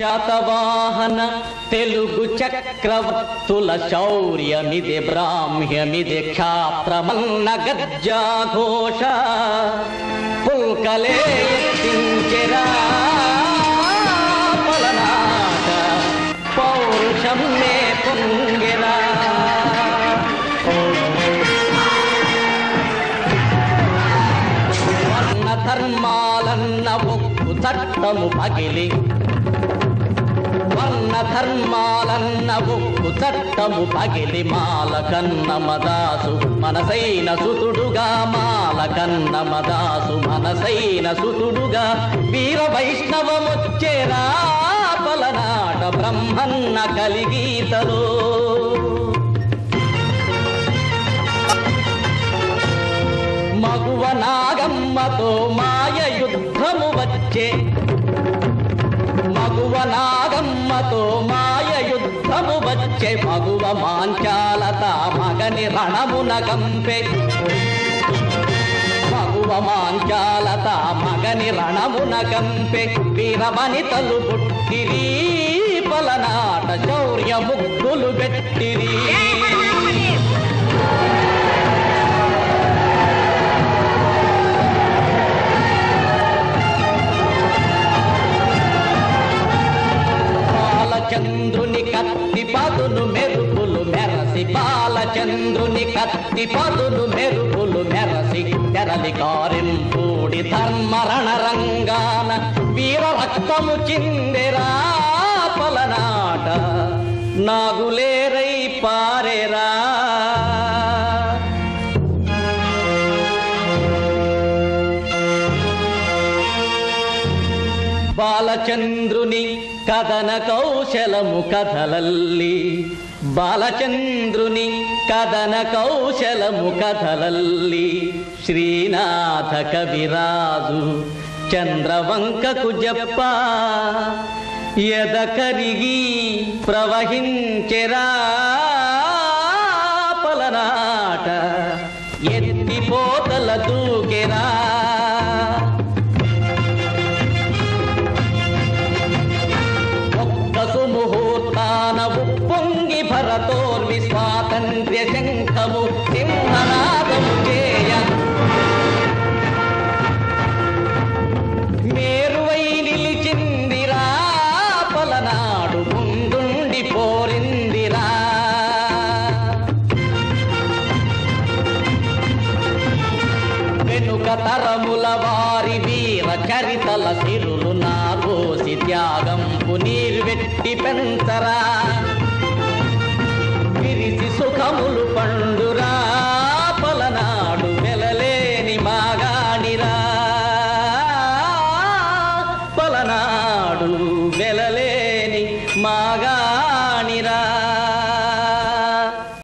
శాతవాహన తెలుగు చక్రవర్తుల శౌర్యమిది బ్రాహ్మ్యమిది క్షాత్రమన్న గజ్జాఘోష పుల్కలే ఎత్తించెరా పౌరుషం నే పొంగెరా. ధర్మాలన్న ఒక్కు చట్టము పగిలి వర్ణ ధర్మాలన్న ఒక్కు చట్టము పగిలి మాల కన్న మదాసు. మనసైన సుతుడుగా మాల కన్న మదాసు. మనసైన సుతుడుగా వీర వైష్ణవముచ్చేరా పలనాట బ్రహ్మన్న కలిగీతలో. మగువ నాగమ్మతో మాయ యుద్ధము వచ్చే. మగువ నాగమ్మతో మాయ యుద్ధము వచ్చే మగువ మాంచాలత మగని రణమున కంపె. మగువ మాంచాలత మగని రణమున కంపె. వీరవనితలు పుట్టిరి పలనాట శౌర్య ముగ్గులు పెట్టిరి. బాలచంద్రుని కత్తి పదును మెరుపులు మెరసి బాలచంద్రుని కత్తి పదును మెరుపులు మెరసి తెరలి కారింపూడి ధర్మరణ రంగాన వీర రక్తము చిందెరా పలనాట నాగులేరై పారేరా బాలచంద్రుని కథన కౌశలము కథలల్లి ಬಾಲಚಂದ್ರುನಿ ಕದನ ಕೌಶಲಮು ಕಥಲಲ್ಲಿ ಶ್ರೀನಾಥ ಕವಿರಾಜು చంద్రవంకకు జప్ప ఎద కరిగి ప్రవహించెరా పలనాట ఎత్తిపోతల దూకెరా శంఖము సింహనాదము చేయ. మేరువై నిలిచిందిరా పలనాడు ముందుండి పోరిందిరా. వెనుక తరముల వారి వీర చరితల సిరులు నాగోసి త్యాగం పునీర్వెట్టి పెంచరా. పలనాడు వెలలేని మాగా